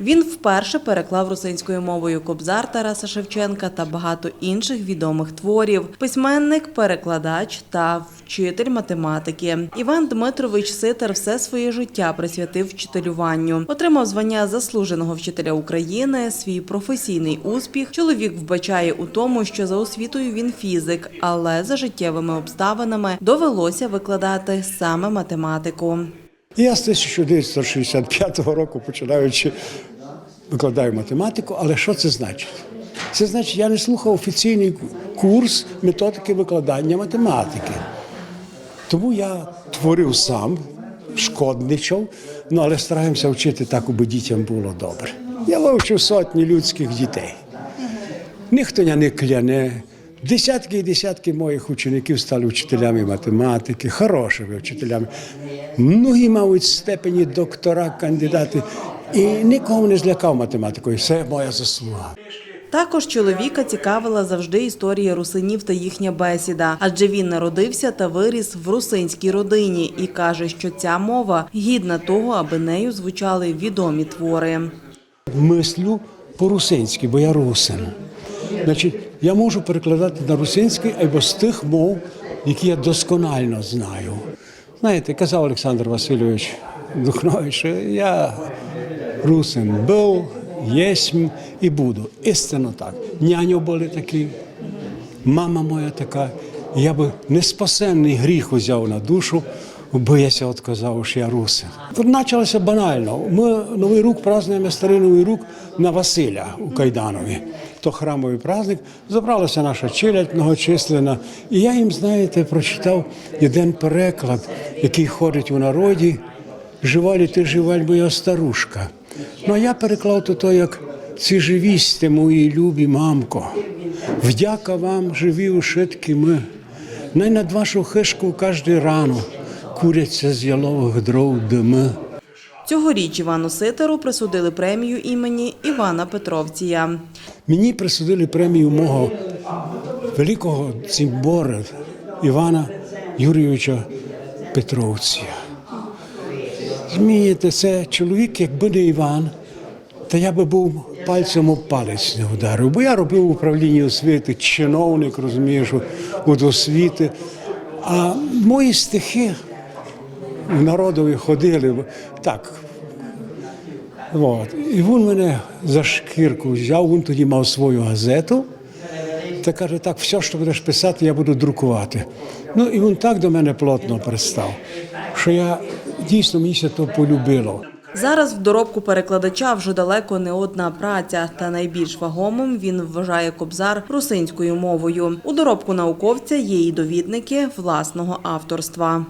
Він вперше переклав русинською мовою Кобзар Тараса Шевченка та багато інших відомих творів. Письменник, перекладач та вчитель математики. Іван Дмитрович Ситар все своє життя присвятив вчителюванню. Отримав звання заслуженого вчителя України. Свій професійний успіх чоловік вбачає у тому, що за освітою він фізик, але за життєвими обставинами довелося викладати саме математику. Я з 1965 року починаючи викладаю математику, але що це значить? Це значить, я не слухав офіційний курс методики викладання математики. Тому я творив сам, шкодничав, ну але стараємося вчити так, аби дітям було добре. Я вивчив сотні людських дітей. Ніхто не кляне. Десятки і десятки моїх учеників стали вчителями математики, хорошими вчителями. Многі мають степені доктора, кандидати. І нікого не злякав математикою. Це моя заслуга. Також чоловіка цікавила завжди історія русинів та їхня бесіда, адже він народився та виріс в русинській родині і каже, що ця мова гідна того, аби нею звучали відомі твори. Мислю по-русинськи, бо я русин. Значить, я можу перекладати на русинський або з тих мов, які я досконально знаю. Знаєте, казав Олександр Васильович Духнович, що я русин був, єсмь і буду. Істинно так. Няню були такі, мама моя така. Я би неспасенний гріх узяв на душу, бо я ся отказав, що я русин. Почалося банально. Ми Новий рік празднуємо старий Новий рік на Василя у Кайданові. То храмовий праздник. Забралася наша челядь многочисленна. І я їм, знаєте, прочитав один переклад, який ходить у народі. Жива ли ти живаль моя старушка. Ну а я переклав то, то як ці живісте, мої любі мамко. Вдяка вам, живі ушитки ми. Най над вашу хишку кожний рано куряться з ялових дров дими. Цьогоріч Івану Ситеру присудили премію імені Івана Петровція. Мені присудили премію мого великого цимбора Івана Юрійовича Петровця. Змієте, це чоловік, якби не Іван, то я би був пальцем об палець не вдарив. Бо я робив в управлінні освіти, чиновник, розумієш, від освіти. А мої стихи в народові ходили так. От. І він мене за шкірку взяв, він тоді мав свою газету. Та каже, так, все, що будеш писати, я буду друкувати. Ну і він так до мене плотно пристав, що я дійсно мені це то полюбило. Зараз в доробку перекладача вже далеко не одна праця, та найбільш вагомим він вважає кобзар русинською мовою. У доробку науковця є і довідники власного авторства.